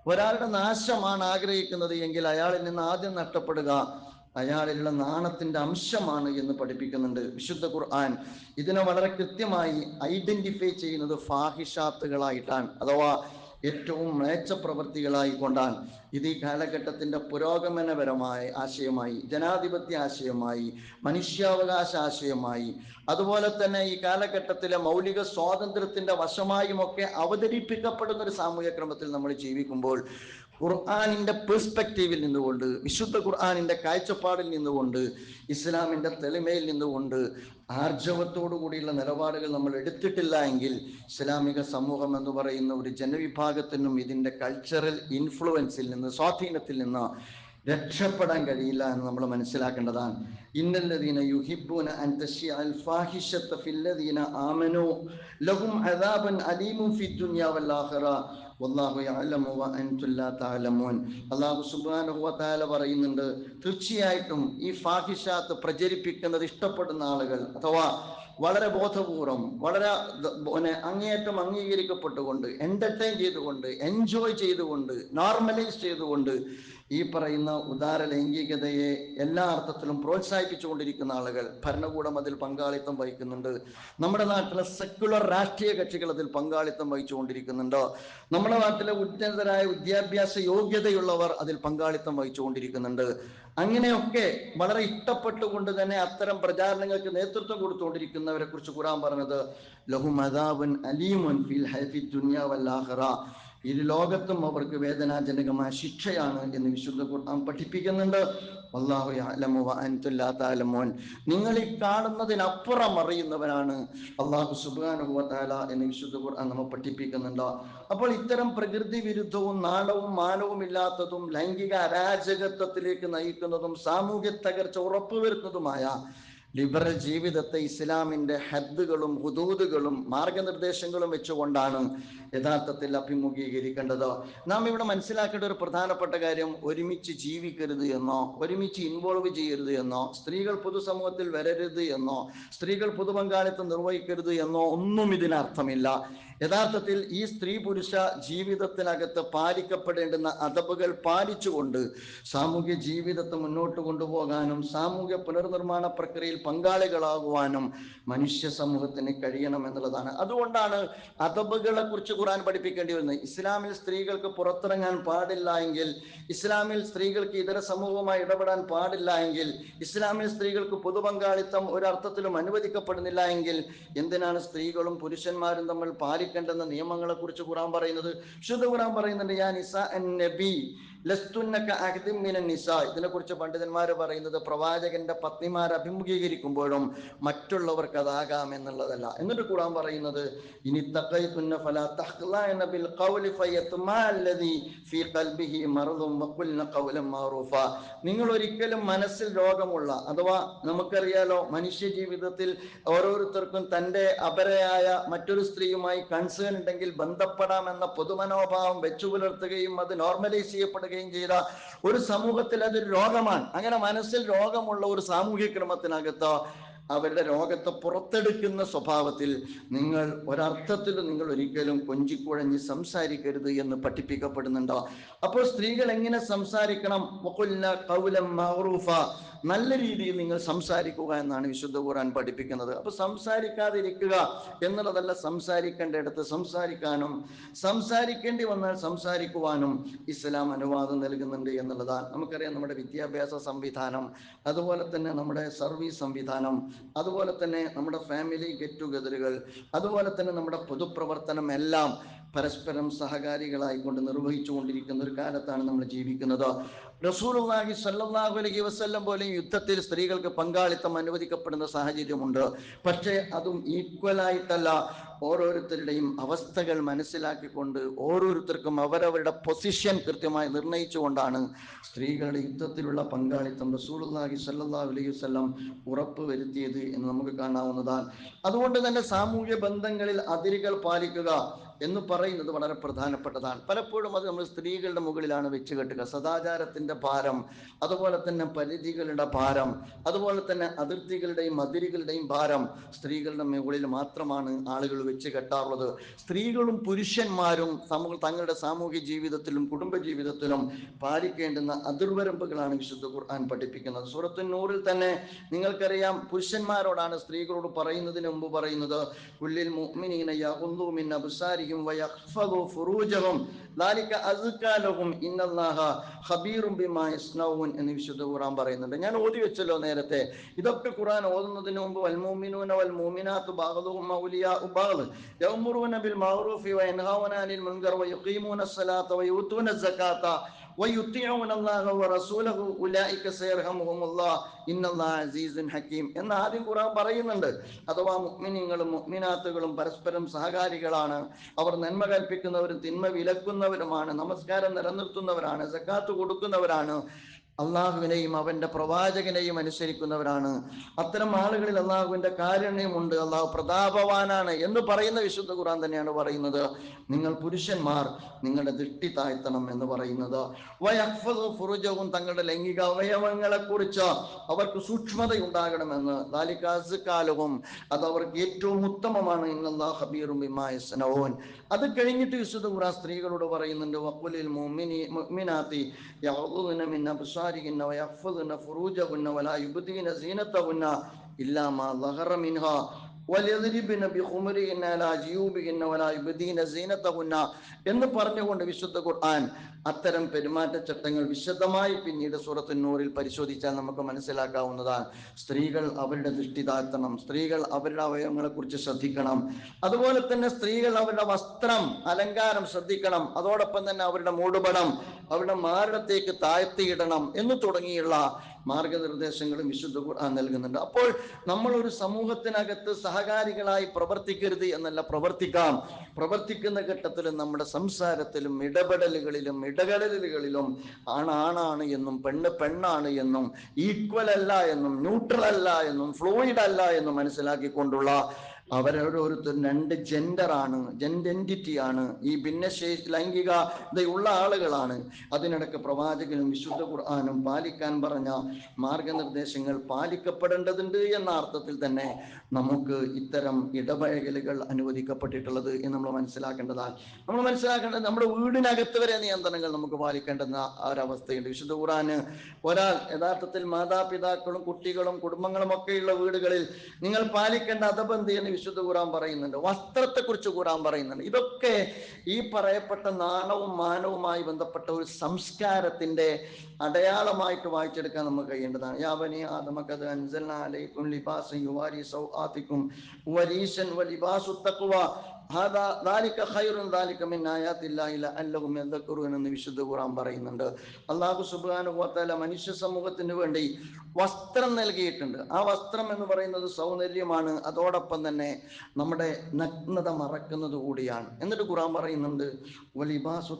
ഒരാളുടെ നാശമാണ് ആഗ്രഹിക്കുന്നത് എങ്കിൽ അയാളിൽ നിന്ന് ആദ്യം നഷ്ടപ്പെടുക. അയാളിലുള്ള നാണത്തിന്റെ അംശമാണ് എന്ന് പഠിപ്പിക്കുന്നുണ്ട് വിശുദ്ധ ഖുർആൻ. ഇതിനെ വളരെ കൃത്യമായി ഐഡന്റിഫൈ ചെയ്യുന്നത് ഫാഹിഷാത്തുകളായിട്ടാണ്. അഥവാ ഏറ്റവും മ്ലേച്ഛ പ്രവൃത്തികളായി കൊണ്ടാണ്. ഇത് ഈ കാലഘട്ടത്തിന്റെ പുരോഗമനപരമായ ആശയമായി ജനാധിപത്യ ആശയമായി മനുഷ്യാവകാശ ആശയമായി അതുപോലെ തന്നെ ഈ കാലഘട്ടത്തിലെ മൗലിക സ്വാതന്ത്ര്യത്തിന്റെ വശമായും ഒക്കെ അവതരിപ്പിക്കപ്പെടുന്ന ഒരു സാമൂഹ്യ ക്രമത്തിൽ നമ്മൾ ജീവിക്കുമ്പോൾ ഖുർആാനിന്റെ പെർസ്പെക്റ്റീവിൽ നിന്നുകൊണ്ട് വിശുദ്ധ ഖുർആാനിന്റെ കാഴ്ചപ്പാടിൽ നിന്നുകൊണ്ട് ഇസ്ലാമിന്റെ തെളിമയിൽ നിന്നുകൊണ്ട് ആർജവത്തോടു കൂടിയുള്ള നിലപാടുകൾ നമ്മൾ എടുത്തിട്ടില്ല എങ്കിൽ ഇസ്ലാമിക സമൂഹം എന്ന് പറയുന്ന ഒരു ജനവിഭാഗത്തിനും ഇതിന്റെ കൾച്ചറൽ ഇൻഫ്ലുവൻസിൽ നിന്ന് സ്വാധീനത്തിൽ നിന്ന് രക്ഷപ്പെടാൻ കഴിയില്ല എന്ന് നമ്മൾ മനസ്സിലാക്കേണ്ടതാണ്. ഇന്നല്ലദീന യുഹിബ്ബൂന അൻ തശ്യ അൽ ഫാഹിഷത ഫില്ലദീന ആമനു ലഹും അദാബൻ അലീമും ഫിദ് ദുനിയ വൽ ആഖിറ. വല്ലാഹു യഅലമു വ അൻതും ലാ തഅലമൂൻ. അല്ലാഹു സുബ്ഹാനഹു വ തആല പറയുന്നുണ്ട് തീർച്ചയായിട്ടും ഈ ഫാഹിഷാത്ത് പ്രചരിപ്പിക്കുന്നത് ഇഷ്ടപ്പെടുന്ന ആളുകൾ അഥവാ വളരെ ബോധപൂർവം വളരെ അങ്ങേയറ്റം അംഗീകരിക്കപ്പെട്ടുകൊണ്ട് എന്റർടൈൻ ചെയ്തുകൊണ്ട് എൻജോയ് ചെയ്തുകൊണ്ട് നോർമലൈസ് ചെയ്തുകൊണ്ട് ഈ പറയുന്ന ഉദാര ലൈംഗികതയെ എല്ലാ അർത്ഥത്തിലും പ്രോത്സാഹിപ്പിച്ചുകൊണ്ടിരിക്കുന്ന ആളുകൾ ഭരണകൂടം അതിൽ പങ്കാളിത്തം വഹിക്കുന്നുണ്ട്. നമ്മുടെ നാട്ടിലെ സെക്യുലർ രാഷ്ട്രീയ കക്ഷികൾ അതിൽ പങ്കാളിത്തം വഹിച്ചുകൊണ്ടിരിക്കുന്നുണ്ട്. നമ്മുടെ നാട്ടിലെ ഉന്നതരായ വിദ്യാഭ്യാസ യോഗ്യതയുള്ളവർ അതിൽ പങ്കാളിത്തം വഹിച്ചുകൊണ്ടിരിക്കുന്നുണ്ട്. അങ്ങനെയൊക്കെ വളരെ ഇഷ്ടപ്പെട്ടുകൊണ്ട് തന്നെ അത്തരം പ്രചാരണങ്ങൾക്ക് നേതൃത്വം കൊടുത്തുകൊണ്ടിരിക്കുന്നവരെ കുറിച്ച് ഖുറാൻ പറഞ്ഞത് ലഹു മദാബുൻ അലീമുൻ ഫിൽ ഹൈഫി ദുനിയ വല്ലാഹറ ഇരു ലോകത്തും അവർക്ക് വേദനാജനകമായ ശിക്ഷയാണ് എന്ന് വിശുദ്ധ ഖുർആൻ പഠിപ്പിക്കുന്നുണ്ട്. അൻതും നിങ്ങൾ ഈ കാണുന്നതിനപ്പുറം അറിയുന്നവനാണ് അള്ളാഹു തആല എന്ന് വിശുദ്ധ ഖുർആൻ നമ്മൾ പഠിപ്പിക്കുന്നുണ്ട്. അപ്പോൾ ഇത്തരം പ്രകൃതി വിരുദ്ധവും നാടവും മാനവും ഇല്ലാത്തതും ലൈംഗിക അരാജകത്വത്തിലേക്ക് നയിക്കുന്നതും സാമൂഹ്യ തകർച്ച ഉറപ്പുവരുത്തുന്നതുമായ ലിബറൽ ജീവിതത്തെ ഇസ്ലാമിന്റെ ഹദ്ദുകളും ഹുദൂദുകളും മാർഗനിർദ്ദേശങ്ങളും വെച്ചുകൊണ്ടാണ് യഥാർത്ഥത്തിൽ അഭിമുഖീകരിക്കേണ്ടത്? നാം ഇവിടെ മനസ്സിലാക്കേണ്ട ഒരു പ്രധാനപ്പെട്ട കാര്യം ഒരുമിച്ച് ജീവിക്കരുത് എന്നോ ഒരുമിച്ച് ഇൻവോൾവ് ചെയ്യരുത് എന്നോ സ്ത്രീകൾ പൊതുസമൂഹത്തിൽ വരരുത് എന്നോ സ്ത്രീകൾ പൊതുപങ്കാളിത്തം നിർവഹിക്കരുത് എന്നോ ഒന്നും ഇതിനർത്ഥമില്ല. യഥാർത്ഥത്തിൽ ഈ സ്ത്രീ പുരുഷ ജീവിതത്തിനകത്ത് പാലിക്കപ്പെടേണ്ടുന്ന അതബുകൾ പാലിച്ചുകൊണ്ട് സാമൂഹ്യ ജീവിതത്തെ മുന്നോട്ട് കൊണ്ടുപോകാനും സാമൂഹ്യ പുനർനിർമ്മാണ പ്രക്രിയയിൽ പങ്കാളികളാകുവാനും മനുഷ്യ സമൂഹത്തിന് കഴിയണം എന്നുള്ളതാണ്. അതുകൊണ്ടാണ് അതബുകളെ കുറിച്ച് ഖുർആൻ പഠിപ്പിക്കേണ്ടി വരുന്നത് ഇസ്ലാമിൽ സ്ത്രീകൾക്ക് പുറത്തിറങ്ങാൻ പാടില്ല എങ്കിൽ ഇസ്ലാമിൽ സ്ത്രീകൾക്ക് ഇതര സമൂഹവുമായി ഇടപെടാൻ പാടില്ല എങ്കിൽ ഇസ്ലാമിൽ സ്ത്രീകൾക്ക് പൊതുപങ്കാളിത്തം ഒരർത്ഥത്തിലും അനുവദിക്കപ്പെടുന്നില്ല എങ്കിൽ എന്തിനാണ് സ്ത്രീകളും പുരുഷന്മാരും തമ്മിൽ പാലിക്കേണ്ടെന്ന നിയമങ്ങളെ കുറിച്ച് ഖുറാൻ പറയുന്നത്? ശുദ്ധ ഖുറാൻ പറയുന്നുണ്ട് ഞാൻ അൻ നബി ലസ്തുന്നക കുറിച്ച് പണ്ഡിതന്മാർ പറയുന്നത് പ്രവാചകന്റെ പത്നിമാർ അഭിമുഖീകരിക്കുമ്പോഴും മറ്റുള്ളവർക്ക് അതാകാം എന്നുള്ളതല്ല. എന്നിട്ട് കൂടാൻ പറയുന്നത് ഇനി നിങ്ങൾ ഒരിക്കലും മനസ്സിൽ രോഗമുള്ള അഥവാ നമുക്കറിയാലോ മനുഷ്യ ജീവിതത്തിൽ ഓരോരുത്തർക്കും തന്റെ അപരയായ മറ്റൊരു സ്ത്രീയുമായി കൺസേൺ ഉണ്ടെങ്കിൽ ബന്ധപ്പെടാമെന്ന പൊതുമനോഭാവം വെച്ചു പുലർത്തുകയും അത് നോർമലൈസ് ചെയ്യപ്പെടുകയും ചെയ്ത ഒരു സമൂഹത്തിൽ അതൊരു രോഗമാണ്. അങ്ങനെ മനസ്സിൽ രോഗമുള്ള ഒരു സാമൂഹ്യ ക്രമത്തിനകത്ത് അവരുടെ രോഗത്തെ പുറത്തെടുക്കുന്ന സ്വഭാവത്തിൽ നിങ്ങൾ ഒരർത്ഥത്തിൽ നിങ്ങൾ ഒരിക്കലും കൊഞ്ചിക്കുഴഞ്ഞ് സംസാരിക്കരുത് എന്ന് പഠിപ്പിക്കപ്പെടുന്നുണ്ടോ? അപ്പോൾ സ്ത്രീകൾ എങ്ങനെ സംസാരിക്കണം? കൗലം മഹറൂഫ. നല്ല രീതിയിൽ നിങ്ങൾ സംസാരിക്കുക എന്നാണ് വിശുദ്ധ ഖുർആൻ പഠിപ്പിക്കുന്നത്. അപ്പൊ സംസാരിക്കാതിരിക്കുക എന്നുള്ളതല്ല സംസാരിക്കേണ്ടയിടത്ത് സംസാരിക്കാനും സംസാരിക്കേണ്ടി വന്നാൽ സംസാരിക്കുവാനും ഇസ്ലാം അനുവാദം നൽകുന്നുണ്ട് എന്നുള്ളതാണ്. നമുക്കറിയാം നമ്മുടെ വിദ്യാഭ്യാസ സംവിധാനം അതുപോലെ തന്നെ നമ്മുടെ സർവീസ് സംവിധാനം അതുപോലെ തന്നെ നമ്മുടെ ഫാമിലി ഗെറ്റ് ടുഗദറുകൾ അതുപോലെ തന്നെ നമ്മുടെ പൊതുപ്രവർത്തനം എല്ലാം പരസ്പരം സഹകാരികളായിക്കൊണ്ട് നിർവഹിച്ചുകൊണ്ടിരിക്കുന്ന ഒരു കാലത്താണ് നമ്മൾ ജീവിക്കുന്നത്. റസൂലുള്ളാഹി സല്ലാഹു അലൈഹി വസല്ലം പോലെ യുദ്ധത്തിൽ സ്ത്രീകൾക്ക് പങ്കാളിത്തം അനുവദിക്കപ്പെടുന്ന സാഹചര്യമുണ്ട്. പക്ഷേ അതും ഈക്വലായിട്ടല്ല ഓരോരുത്തരുടെയും അവസ്ഥകൾ മനസ്സിലാക്കിക്കൊണ്ട് ഓരോരുത്തർക്കും അവരവരുടെ പൊസിഷൻ കൃത്യമായി നിർണയിച്ചുകൊണ്ടാണ് സ്ത്രീകളുടെ യുദ്ധത്തിലുള്ള പങ്കാളിത്തം റസൂലുള്ളാഹി സല്ലാഹു അലൈഹി വസല്ലം ഉറപ്പ് വരുത്തിയത് എന്ന് നമുക്ക് കാണാവുന്നതാണ്. അതുകൊണ്ട് തന്നെ സാമൂഹ്യ ബന്ധങ്ങളിൽ അതിരുകൾ പാലിക്കുക എന്ന് പറയുന്നത് വളരെ പ്രധാനപ്പെട്ടതാണ്. പലപ്പോഴും അത് നമ്മൾ സ്ത്രീകളുടെ മുകളിലാണ് വെച്ച് കെട്ടുക. സദാചാരത്തിന്റെ ഭാരം അതുപോലെ തന്നെ പരിധികളുടെ ഭാരം അതുപോലെ തന്നെ അതിർത്തികളുടെയും അതിരുകളുടെയും ഭാരം സ്ത്രീകളുടെ മുകളിൽ മാത്രമാണ് ആളുകൾ വെച്ച് കെട്ടാറുള്ളത്. സ്ത്രീകളും പുരുഷന്മാരും സമൂഹ തങ്ങളുടെ സാമൂഹ്യ ജീവിതത്തിലും കുടുംബ ജീവിതത്തിലും പാലിക്കേണ്ടുന്ന അതിർവരമ്പുകളാണ് വിശുദ്ധ ഖുർആൻ പഠിപ്പിക്കുന്നത്. സൂറത്തു നൂറിൽ തന്നെ നിങ്ങൾക്കറിയാം പുരുഷന്മാരോടാണ് സ്ത്രീകളോട് പറയുന്നതിന് മുമ്പ് പറയുന്നത് കുല്ലിൽ മുഅ്മിനീന മിൻ വയഖ്ഫദൂ ഫുറൂജഹും ذلك അസ്കാ ലഹും ഇന്നല്ലാഹ ഖബീറും ബിമാ യസ്നഊൻ എന്ന് വിശുദ്ധ ഖുർആൻ പറയുന്നുണ്ട് ഞാൻ ഓതി വെച്ചല്ലോ നേരത്തെ ഇതൊക്കെ ഖുർആൻ ഓതുന്നതിന് മുമ്പ് വൽ മുഅ്മിനൂന വൽ മുഅ്മിനാത്തു ബഅദുഹും ഔലിയാഉ ബഅദ് യഅ്മുറൂന ബിൽ മഅറൂഫി വയൻഹൗന അനിൽ മുൻകർ വയുഖീമൂന الصلاة ويؤتون الزكاة ഹക്കീം എന്ന് ആദ്യം ഖുറാൻ പറയുന്നുണ്ട്. അഥവാ മുഗ്മിനിങ്ങളും മുഗ്മിനാത്തുകളും പരസ്പരം സഹകാരികളാണ്. അവർ നന്മ കൽപ്പിക്കുന്നവരും തിന്മ വിലക്കുന്നവരുമാണ്. നമസ്കാരം നിലനിർത്തുന്നവരാണ്. സക്കാത്ത് കൊടുക്കുന്നവരാണ്. അള്ളാഹുവിനെയും അവന്റെ പ്രവാചകനെയും അനുസരിക്കുന്നവരാണ്. അത്തരം ആളുകളിൽ അള്ളാഹുവിന്റെ കാരുണ്യമുണ്ട്. അള്ളാഹു പ്രതാപവാനാണ് എന്ന് പറയുന്ന വിശുദ്ധ ഖുറാൻ തന്നെയാണ് പറയുന്നത്. നിങ്ങൾ പുരുഷന്മാർ നിങ്ങളുടെ ദൃഷ്ടി താഴ്ത്തണം എന്ന് പറയുന്നത്. ഫുറുജവും തങ്ങളുടെ ലൈംഗിക അവയവങ്ങളെ കുറിച്ച് അവർക്ക് സൂക്ഷ്മതയുണ്ടാകണമെന്ന്. ദാലിക്കാസുകാലവും അത് അവർക്ക് ഏറ്റവും ഉത്തമമാണ്. ഹബീറും അത് കഴിഞ്ഞിട്ട് വിശുദ്ധ ഖുറാൻ സ്ത്രീകളോട് പറയുന്നുണ്ട് മുഅ്മിനാത്തി അബ്സാരിഹിന്ന വയഹ്ഫദുന ഫുറൂജഹുന്ന വലാ യുബ്ദീന സീനത്തഹുന്ന ഇല്ലാ മാ ളഹറ മിൻഹാ വലിയതിരിബിന ബിഖുമരിഹിന്ന അലാ ജിയൂബിഹിന്ന വലാ യുബ്ദീന സീനത്തഹുന്ന എന്ന് പറഞ്ഞുകൊണ്ട് വിശുദ്ധ ഖുർആൻ അത്തരം പെരുമാറ്റച്ചട്ടങ്ങൾ വിശദമായി പിന്നീട് സൂറത്തു നൂറിൽ പരിശോധിച്ചാൽ നമുക്ക് മനസ്സിലാക്കാവുന്നതാണ്. സ്ത്രീകൾ അവരുടെ ദൃഷ്ടി താഴ്ത്തണം സ്ത്രീകൾ അവരുടെ അവയവങ്ങളെ കുറിച്ച് ശ്രദ്ധിക്കണം. അതുപോലെ തന്നെ സ്ത്രീകൾ അവരുടെ വസ്ത്രം അലങ്കാരം ശ്രദ്ധിക്കണം. അതോടൊപ്പം തന്നെ അവരുടെ മൂടുപടം അവരുടെ മാരണത്തേക്ക് താഴ്ത്തിയിടണം എന്ന് തുടങ്ങിയുള്ള മാർഗനിർദ്ദേശങ്ങളും വിശുദ്ധ ഖുർആൻ നൽകുന്നുണ്ട്. അപ്പോൾ നമ്മൾ ഒരു സമൂഹത്തിനകത്ത് സഹകാരികളായി പ്രവർത്തിക്കരുത് എന്നല്ല പ്രവർത്തിക്കാം. പ്രവർത്തിക്കുന്ന ഘട്ടത്തിലും നമ്മുടെ സംസാരത്തിലും ഇടപെടലുകളിലും ഇടകടലുകളിലും ആണാണാണ് എന്നും പെണ്ണ് പെണ്ണാണ് എന്നും ഈക്വൽ അല്ല എന്നും ന്യൂട്രൽ അല്ല എന്നും ഫ്ലൂയിഡ് അല്ല എന്നും മനസ്സിലാക്കിക്കൊണ്ടുള്ള അവരോരോരുത്തരും രണ്ട് ജെൻഡറാണ് ആണ് ഈ ഭിന്നശേഷി ലൈംഗികതയുള്ള ആളുകളാണ്. അതിനിടക്ക് പ്രവാചകനും വിശുദ്ധ ഖുർആാനും പാലിക്കാൻ പറഞ്ഞ മാർഗനിർദ്ദേശങ്ങൾ പാലിക്കപ്പെടേണ്ടതുണ്ട് എന്ന അർത്ഥത്തിൽ തന്നെ നമുക്ക് ഇത്തരം ഇടപഴകലുകൾ അനുവദിക്കപ്പെട്ടിട്ടുള്ളത് എന്ന് നമ്മൾ മനസ്സിലാക്കേണ്ടതാണ്. നമ്മൾ മനസ്സിലാക്കേണ്ടത് നമ്മുടെ വീടിനകത്ത് വരെ നിയന്ത്രണങ്ങൾ നമുക്ക് പാലിക്കേണ്ടുന്ന ഒരവസ്ഥയുണ്ട് വിശുദ്ധ ഖുർആാന് ഒരാൾ യഥാർത്ഥത്തിൽ മാതാപിതാക്കളും കുട്ടികളും കുടുംബങ്ങളും ഒക്കെയുള്ള വീടുകളിൽ നിങ്ങൾ പാലിക്കേണ്ട അതബന്ധി എന്ന് വിശുദ്ധ ഖുർആൻ പറയുന്നുണ്ട് വസ്ത്രത്തെ കുറിച്ച് ഖുർആൻ പറയുന്നുണ്ട്. ഇതൊക്കെ ഈ പറയപ്പെട്ട നാണവും മാനവുമായി ബന്ധപ്പെട്ട ഒരു സംസ്കാരത്തിന്റെ അടയാളമായിട്ട് വായിച്ചെടുക്കാൻ നമുക്ക് കഴിയേണ്ടതാണ്. യാവനി ആദമക്കത് അൻസൽന അലൈക്കും ലിബാസൻ യുവാരി സൗആത്തിക്കും വരീശൻ വലിബാസു തഖ്വ എന്ന് വിശുദ്ധ ഖുറാൻ പറയുന്നുണ്ട്. അള്ളാഹു വതആല മനുഷ്യ സമൂഹത്തിന് വേണ്ടി വസ്ത്രം നൽകിയിട്ടുണ്ട്. ആ വസ്ത്രം എന്ന് പറയുന്നത് സൗന്ദര്യമാണ്. അതോടൊപ്പം തന്നെ നമ്മുടെ നഗ്നത മറക്കുന്നത് കൂടിയാണ്. എന്നിട്ട് ഖുറാൻ പറയുന്നുണ്ട് വലിബാസു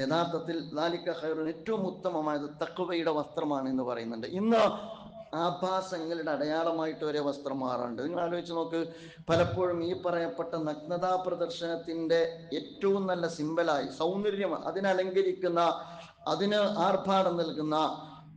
യഥാർത്ഥത്തിൽ ദാലിക ഖൈറുൻ ഏറ്റവും ഉത്തമമായത് തക്കുവയുടെ വസ്ത്രമാണ് എന്ന് പറയുന്നുണ്ട്. ഇന്ന് ആഭാസങ്ങളുടെ അടയാളമായിട്ട് ഒരേ വസ്ത്രം മാറാറുണ്ട്. നിങ്ങൾ ആലോചിച്ച് നോക്ക് പലപ്പോഴും ഈ പറയപ്പെട്ട നഗ്നതാ പ്രദർശനത്തിന്റെ ഏറ്റവും നല്ല സിമ്പലായി സൗന്ദര്യം അതിനലങ്കരിക്കുന്ന അതിന് ആർഭാടം നൽകുന്ന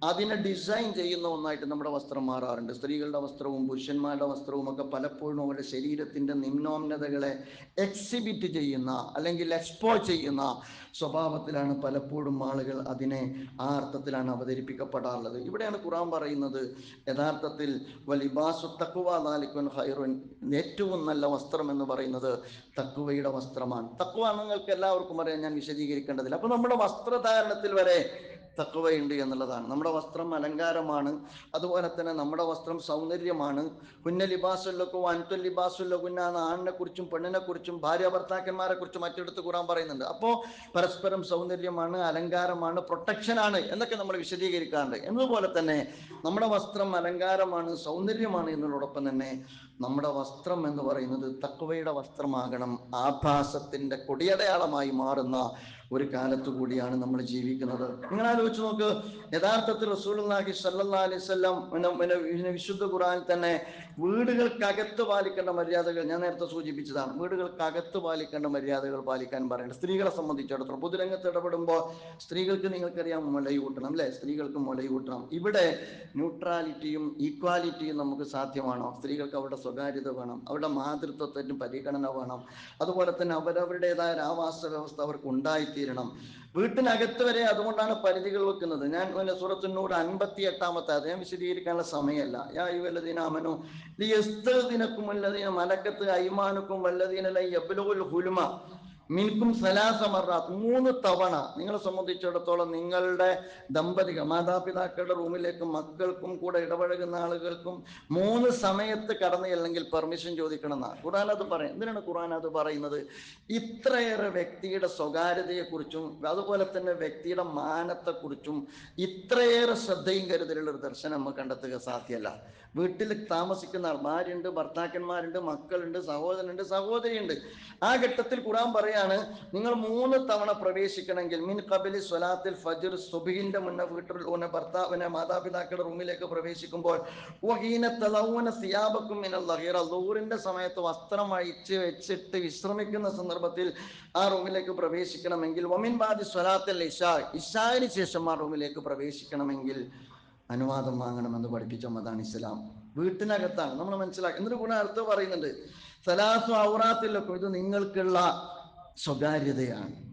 അതിനെ ഡിസൈൻ ചെയ്യുന്ന ഒന്നായിട്ട് നമ്മുടെ വസ്ത്രം മാറാറുണ്ട്. സ്ത്രീകളുടെ വസ്ത്രവും പുരുഷന്മാരുടെ വസ്ത്രവും ഒക്കെ പലപ്പോഴും അവരുടെ ശരീരത്തിന്റെ നിമ്നോന്നതകളെ എക്സിബിറ്റ് ചെയ്യുന്ന അല്ലെങ്കിൽ എക്സ്പോ ചെയ്യുന്ന സ്വഭാവത്തിലാണ് പലപ്പോഴും ആളുകൾ അതിനെ ആ അർത്ഥത്തിലാണ് അവതരിപ്പിക്കപ്പെടാറുള്ളത്. ഇവിടെയാണ് ഖുറാൻ പറയുന്നത് യഥാർത്ഥത്തിൽ വലിബാസു തക്കുവ നാലിക്കുൻ ഹൈറുൻ ഏറ്റവും നല്ല വസ്ത്രം എന്ന് പറയുന്നത് തക്കുവയുടെ വസ്ത്രമാണ്. തക്കുവ നിങ്ങൾക്ക് എല്ലാവർക്കും അറിയാം ഞാൻ വിശദീകരിക്കേണ്ടതില്ല. അപ്പൊ നമ്മുടെ വസ്ത്രധാരണത്തിൽ വരെ തക്കവയുണ്ട് എന്നുള്ളതാണ്. നമ്മുടെ വസ്ത്രം അലങ്കാരമാണ്. അതുപോലെ തന്നെ നമ്മുടെ വസ്ത്രം സൗന്ദര്യമാണ്. പുന്ന ലിബാസുല്ലക്കും അൻതുൽ ലിബാസുല്ലകുന്ന ആണിനെ കുറിച്ചും പെണ്ണിനെ കുറിച്ചും ഭാര്യ ഭർത്താക്കന്മാരെ കുറിച്ചും മറ്റെടുത്ത് കൂറാൻ പറയുന്നുണ്ട്. അപ്പോൾ പരസ്പരം സൗന്ദര്യമാണ് അലങ്കാരമാണ് പ്രൊട്ടക്ഷനാണ് എന്നൊക്കെ നമ്മൾ വിശദീകരിക്കാറുണ്ട്. എന്നതുപോലെ തന്നെ നമ്മുടെ വസ്ത്രം അലങ്കാരമാണ് സൗന്ദര്യമാണ് എന്നുള്ളതോടൊപ്പം തന്നെ നമ്മുടെ വസ്ത്രം എന്ന് പറയുന്നത് തക്കവയുടെ വസ്ത്രമാകണം ആഭാസത്തിന്റെ കൊടിയടയാളമായി മാറുന്ന ഒരു കാലത്തു കൂടിയാണ് നമ്മൾ ജീവിക്കുന്നത്. നിങ്ങൾ ആലോചിച്ച് നോക്ക് യഥാർത്ഥത്തിൽ റസൂലുള്ളാഹി സ്വല്ലല്ലാഹി അലൈഹി വസല്ലം പിന്നെ- വിശുദ്ധ ഖുർആനിൽ തന്നെ വീടുകൾക്കകത്ത് പാലിക്കേണ്ട മര്യാദകൾ ഞാൻ നേരത്തെ സൂചിപ്പിച്ചതാണ്. വീടുകൾക്കകത്ത് പാലിക്കേണ്ട മര്യാദകൾ പാലിക്കാൻ പറയുന്നത് സ്ത്രീകളെ സംബന്ധിച്ചിടത്തോളം പൊതുരംഗത്ത് ഇടപെടുമ്പോൾ സ്ത്രീകൾക്ക് നിങ്ങൾക്കറിയാം മുലയൂട്ടണം അല്ലെ? സ്ത്രീകൾക്ക് മുലയൂട്ടണം ഇവിടെ ന്യൂട്രാലിറ്റിയും ഈക്വാലിറ്റിയും നമുക്ക് സാധ്യമാണോ? സ്ത്രീകൾക്ക് അവരുടെ സ്വകാര്യത വേണം അവരുടെ മാതൃത്വത്തിന് പരിഗണന വേണം. അതുപോലെ തന്നെ അവരവരുടേതായ ആവാസ വ്യവസ്ഥ അവർക്ക് ഉണ്ടായിത്തീരണം. വീട്ടിനകത്ത് വരെ അതുകൊണ്ടാണ് പരിധികൾ വെക്കുന്നത്. ഞാൻ പിന്നെ സൂറത്തുന്നൂർ അൻപത്തി എട്ടാമത്തെ അത് ഞാൻ വിശദീകരിക്കാനുള്ള സമയമല്ല. യാ വല്ലതീനാമനു ലിയസ്തദിനക്കും വല്ലതീന മലക്കത്ത് ഐമാനുക്കും വല്ലതീന ലൈ ഹുലുമ മിൻകും സലാസമറാത്ത് മൂന്ന് തവണ നിങ്ങളെ സംബന്ധിച്ചിടത്തോളം നിങ്ങളുടെ ദമ്പതികൾ മാതാപിതാക്കളുടെ റൂമിലേക്ക് മക്കൾക്കും കൂടെ ഇടപഴകുന്ന ആളുകൾക്കും മൂന്ന് സമയത്ത് കടന്നു അല്ലെങ്കിൽ പെർമിഷൻ ചോദിക്കണം എന്നാണ് ഖുർആൻ അത് പറയും. എന്തിനാണ് ഖുറാൻ അത് പറയുന്നത്? ഇത്രയേറെ വ്യക്തിയുടെ സ്വകാര്യതയെക്കുറിച്ചും അതുപോലെ തന്നെ വ്യക്തിയുടെ മാനത്തെക്കുറിച്ചും ഇത്രയേറെ ശ്രദ്ധയും കരുതലുള്ള ഒരു ദർശനം നമുക്ക് കണ്ടെത്തുക സാധ്യമല്ല വീട്ടിൽ താമസിക്കുന്ന ആൾ ഭാര്യയുണ്ട് ഭർത്താക്കന്മാരുണ്ട് മക്കളുണ്ട് സഹോദരനുണ്ട് സഹോദരിയുണ്ട്. ആ ഘട്ടത്തിൽ ഖുറാൻ പറയാണ് പറയാണ് നിങ്ങൾ മൂന്ന് തവണ പ്രവേശിക്കണമെങ്കിൽ മിൻ കബലി സ്വലാത്തിൽ ഫജിർ സുബിഹിന്റെ മുന്നേ വീട്ടിൽ ഊന ഭർത്താവിനെ മാതാപിതാക്കളുടെ റൂമിലേക്ക് പ്രവേശിക്കുമ്പോൾ സിയാബക്കും മിനല്ലഹീറ ലഹീറ ലൂറിന്റെ സമയത്ത് വസ്ത്രം അഴിച്ച് വെച്ചിട്ട് വിശ്രമിക്കുന്ന സന്ദർഭത്തിൽ ആ റൂമിലേക്ക് പ്രവേശിക്കണമെങ്കിൽ വമിൻ ബാദി സ്വലാത്തിൽ ഇഷാ ഇഷാന് ശേഷം ആ റൂമിലേക്ക് പ്രവേശിക്കണമെങ്കിൽ അനുവാദം വാങ്ങണമെന്ന് പഠിപ്പിച്ച മതാണ് ഇസ്ലാം. വീട്ടിനകത്താണ്. നമ്മൾ മനസ്സിലാക്കുക എന്നിട്ട് ഗുണ അർത്ഥം പറയുന്നുണ്ട് സലാസു ഔറാത്തിലൊക്കെ ഇത് നിങ്ങൾക്കുള്ള സ്വകാര്യതയാണ്.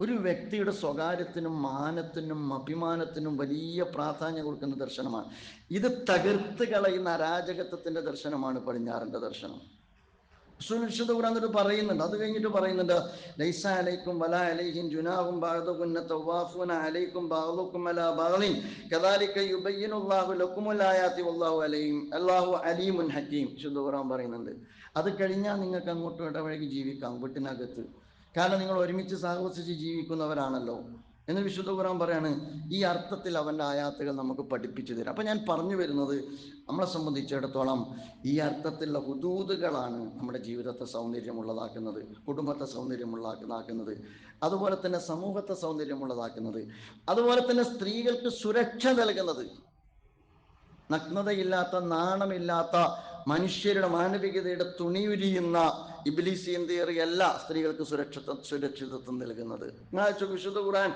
ഒരു വ്യക്തിയുടെ സ്വകാര്യത്തിനും മാനത്തിനും അഭിമാനത്തിനും വലിയ പ്രാധാന്യം കൊടുക്കുന്ന ദർശനമാണ്. ഇത് തകർത്ത് കളയുന്ന അരാജകത്വത്തിന്റെ ദർശനമാണ് പടിഞ്ഞാറിന്റെ ദർശനം. സുനിശ്ചിത എന്നിട്ട് പറയുന്നുണ്ട്. അത് കഴിഞ്ഞിട്ട് പറയുന്നുണ്ട് ലൈസ അലൈക്കും വല അലൈഹിൻ ജുനാഹും ബാഗുന്ന തവാഫുന അലൈക്കും ബാദുക്കും അല ബാഹലിൻ കദാലിക യുബയ്യിനുല്ലാഹു ലക്കുമുൽ ആയാതി വല്ലാഹു അലൈഹിം അല്ലാഹു അലീമുൻ ഹക്കീം. ശുദ്ധ ഖുർആൻ പറയുന്നുണ്ട്. അത് കഴിഞ്ഞാൽ നിങ്ങൾക്ക് അങ്ങോട്ടും ഇടവഴകി ജീവിക്കാം വീട്ടിനകത്ത്. കാരണം നിങ്ങൾ ഒരുമിച്ച് സഹവസിച്ച് ജീവിക്കുന്നവരാണല്ലോ എന്ന് വിശുദ്ധ ഖുർആൻ പറയാണ് ഈ അർത്ഥത്തിൽ അവന്റെ ആയാത്തുകൾ നമുക്ക് പഠിപ്പിച്ചു തരാം. അപ്പം ഞാൻ പറഞ്ഞു വരുന്നത് നമ്മളെ സംബന്ധിച്ചിടത്തോളം ഈ അർത്ഥത്തിലുള്ള ഹുദൂദുകളാണ് നമ്മുടെ ജീവിതത്തെ സൗന്ദര്യമുള്ളതാക്കുന്നത് കുടുംബത്തെ സൗന്ദര്യമുള്ളതാക്കുന്നത് അതുപോലെ തന്നെ സമൂഹത്തെ സൗന്ദര്യമുള്ളതാക്കുന്നത് അതുപോലെ തന്നെ സ്ത്രീകൾക്ക് സുരക്ഷ നൽകുന്നത്. നഗ്നതയില്ലാത്ത നാണമില്ലാത്ത മനുഷ്യരുടെ മാനവികതയുടെ തുണിയുരിയുന്ന ഇബിലീസിയൻ തിയറി അല്ല സ്ത്രീകൾക്ക് സുരക്ഷിത സുരക്ഷിതത്വം നൽകുന്നത്. വിശുദ്ധ ഖുറാൻ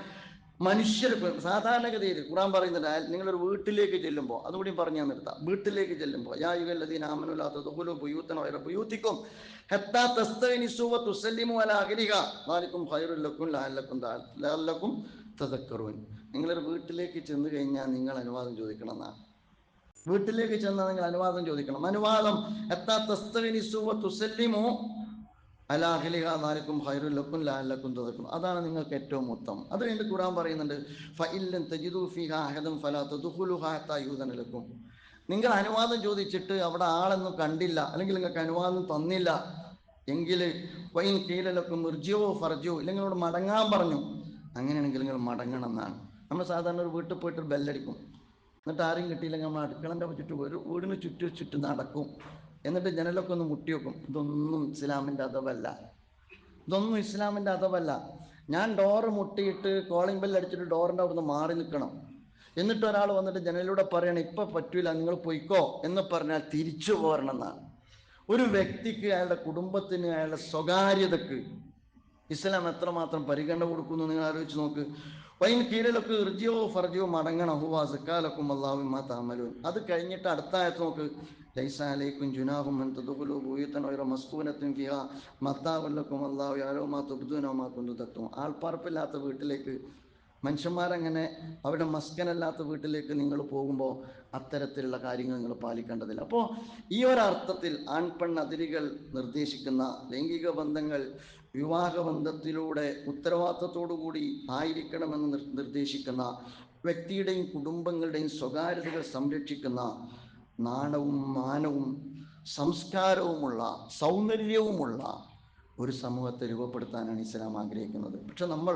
മനുഷ്യർ സാധാരണഗതിയിൽ ഖുറാൻ പറയുന്നുണ്ട് നിങ്ങളൊരു വീട്ടിലേക്ക് ചെല്ലുമ്പോൾ അതുകൂടി പറഞ്ഞു നിർത്താം. വീട്ടിലേക്ക് ചെല്ലുമ്പോൾ യാ യുഗല്ലദീന ആമനുലാത്ത ദുഖുലു ബുയൂത്തന ഹത്താ അല നിങ്ങളൊരു വീട്ടിലേക്ക് ചെന്ന് കഴിഞ്ഞാൽ നിങ്ങൾ അനുവാദം ചോദിക്കണം എന്നാണ് വീട്ടിലേക്ക് ചെന്നാൽ നിങ്ങൾ അനുവാദം ചോദിക്കണം. അനുവാദം എത്താ തസ്തനിസു വ തുസല്ലിമു അലാഹലിഹാലിക്കും ഹൈറുല്ലക്കും ലാലക്കും തുതക്കും അതാണ് നിങ്ങൾക്ക് ഏറ്റവും ഉത്തമം. അത് കഴിഞ്ഞ് ഖുറാൻ പറയുന്നുണ്ട് ഫഇല്ലൻ തജിദു ഫീഹ അഹദൻ ഫലാ ലക്കും. നിങ്ങൾ അനുവാദം ചോദിച്ചിട്ട് അവിടെ ആളൊന്നും കണ്ടില്ല അല്ലെങ്കിൽ നിങ്ങൾക്ക് അനുവാദം തന്നില്ല എങ്കിൽ വൈൻ കീലലക്കും മിർജിയോ ഫർജിയോ ഇല്ലെങ്കിൽ അവിടെ മടങ്ങാൻ പറഞ്ഞു. അങ്ങനെയാണെങ്കിൽ നിങ്ങൾ മടങ്ങണം എന്നാണ്. നമ്മൾ സാധാരണ ഒരു വീട്ടിൽ പോയിട്ട് ബെല്ലടിക്കും. എന്നിട്ട് ആരും കിട്ടിയില്ലെങ്കിൽ നമ്മൾ അടുക്കളന്റെ ചുറ്റും ഒരു വീടിന് ചുറ്റും ചുറ്റും നടക്കും. എന്നിട്ട് ജനലൊക്കെ ഒന്ന് മുട്ടി വെക്കും. ഇതൊന്നും ഇസ്ലാമിന്റെ അതവല്ല. ഇതൊന്നും ഇസ്ലാമിന്റെ അതവല്ല. ഞാൻ ഡോറ് മുട്ടിയിട്ട് കോളിംഗ് ബെല്ല് അടിച്ചിട്ട് ഡോറിന്റെ അവിടുന്ന് മാറി നിൽക്കണം. എന്നിട്ട് ഒരാൾ വന്നിട്ട് ജനലിലൂടെ പറയണം ഇപ്പം പറ്റൂല നിങ്ങൾ പോയിക്കോ എന്ന് പറഞ്ഞാൽ തിരിച്ചു പോരണം എന്നാണ്. ഒരു വ്യക്തിക്ക് അയാളുടെ കുടുംബത്തിന് അയാളുടെ സ്വകാര്യതക്ക് ഇസ്ലാം എത്രമാത്രം പരിഗണന കൊടുക്കുന്നു നിങ്ങൾ ആലോചിച്ച് നോക്ക്. വൈൻ കീഴിലൊക്കെ ഇർജിയോ ഫർജിയോ മടങ്ങണ. ഹുവാ സക്കാലക്കും അള്ളാഹുമാ താമലൂൻ അത് കഴിഞ്ഞിട്ട് അടുത്ത ആയത്ത് നോക്ക് ലൈസാലേക്കും ജുനാഹും മസ്കൂനത്തും ഫിഹ മത്താവല്ലക്കും അള്ളാഹു യാരോ മാ തുബ്ദൂനോ മാ കുന്തു തത്തും ആൾപ്പാർപ്പില്ലാത്ത വീട്ടിലേക്ക് മനുഷ്യന്മാരങ്ങനെ അവരുടെ മസ്കനല്ലാത്ത വീട്ടിലേക്ക് നിങ്ങൾ പോകുമ്പോൾ അത്തരത്തിലുള്ള കാര്യങ്ങൾ നിങ്ങൾ പാലിക്കേണ്ടതില്ല. അപ്പോൾ ഈ ഒരർത്ഥത്തിൽ ആൺപെൺ അതിരുകൾ നിർദ്ദേശിക്കുന്ന ലൈംഗിക ബന്ധങ്ങൾ വിവാഹബന്ധത്തിലൂടെ ഉത്തരവാദിത്തത്തോടുകൂടി ആയിരിക്കണമെന്ന് നിർദ്ദേശിക്കുന്ന വ്യക്തിയുടെയും കുടുംബങ്ങളുടെയും സ്വകാര്യതകൾ സംരക്ഷിക്കുന്ന നാണവും മാനവും സംസ്കാരവുമുള്ള സൗന്ദര്യവുമുള്ള ഒരു സമൂഹത്തെ രൂപപ്പെടുത്താനാണ് ഇസ്ലാം ആഗ്രഹിക്കുന്നത്. പക്ഷെ നമ്മൾ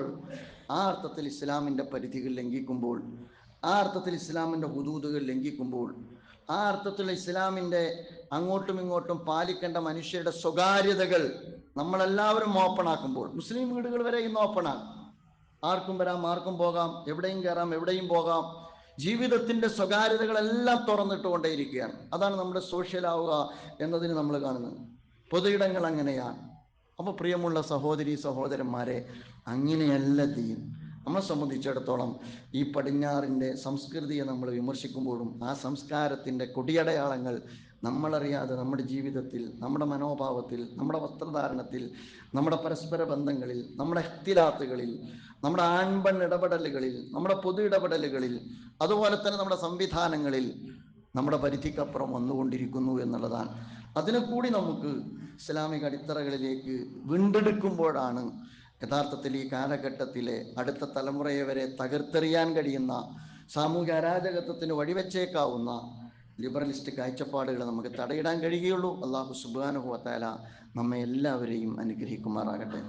ആ അർത്ഥത്തിൽ ഇസ്ലാമിന്റെ പരിധികൾ ലംഘിക്കുമ്പോൾ ആ അർത്ഥത്തിൽ ഇസ്ലാമിന്റെ ഹുദൂദുകൾ ലംഘിക്കുമ്പോൾ ആ അർത്ഥത്തിൽ ഇസ്ലാമിന്റെ അങ്ങോട്ടും ഇങ്ങോട്ടും പാലിക്കേണ്ട മനുഷ്യരുടെ സ്വകാര്യതകൾ നമ്മളെല്ലാവരും ഓപ്പണാക്കുമ്പോൾ മുസ്ലിം വീടുകൾ വരെ ഇന്ന് ഓപ്പണാണ്. ആർക്കും വരാം ആർക്കും പോകാം എവിടെയും കയറാം എവിടെയും പോകാം. ജീവിതത്തിന്റെ സ്വകാര്യതകളെല്ലാം തുറന്നിട്ടുകൊണ്ടേയിരിക്കുകയാണ്. അതാണ് നമ്മുടെ സോഷ്യൽ ആവുക എന്നതിന് നമ്മൾ കാണുന്നത്. പൊതുയിടങ്ങൾ അങ്ങനെയാണ്. അപ്പോൾ പ്രിയമുള്ള സഹോദരി സഹോദരന്മാരെ അങ്ങനെയല്ല ദീൻ. നമ്മളെ സംബന്ധിച്ചിടത്തോളം ഈ പടിഞ്ഞാറിന്റെ സംസ്കൃതിയെ നമ്മൾ വിമർശിക്കുമ്പോഴും ആ സംസ്കാരത്തിന്റെ കൊടിയടയാളങ്ങൾ നമ്മളറിയാതെ നമ്മുടെ ജീവിതത്തിൽ നമ്മുടെ മനോഭാവത്തിൽ നമ്മുടെ വസ്ത്രധാരണത്തിൽ നമ്മുടെ പരസ്പര ബന്ധങ്ങളിൽ നമ്മുടെ എഹ്തിലാത്തുകളിൽ നമ്മുടെ ആൺപൺ ഇടപെടലുകളിൽ നമ്മുടെ പൊതു ഇടപെടലുകളിൽ അതുപോലെ തന്നെ നമ്മുടെ സംവിധാനങ്ങളിൽ നമ്മുടെ പരിധിക്കപ്പുറം വന്നുകൊണ്ടിരിക്കുന്നു എന്നുള്ളതാണ്. അതിനെ കൂടി നമുക്ക് ഇസ്ലാമിക അടിത്തറകളിലേക്ക് വീണ്ടെടുക്കുമ്പോഴാണ് യഥാർത്ഥത്തിൽ ഈ കാലഘട്ടത്തിലെ അടുത്ത തലമുറയെ വരെ തകർത്തെറിയാൻ കഴിയുന്ന സാമൂഹ്യ അരാജകത്വത്തിന് വഴിവെച്ചേക്കാവുന്ന ലിബറലിസ്റ്റ് കാഴ്ചപ്പാടുകൾ നമുക്ക് തടയിടാൻ കഴിയുകയുള്ളൂ. അള്ളാഹു സുബാനുഹുവത്താല നമ്മെ എല്ലാവരെയും അനുഗ്രഹിക്കുമാറാകട്ടെ.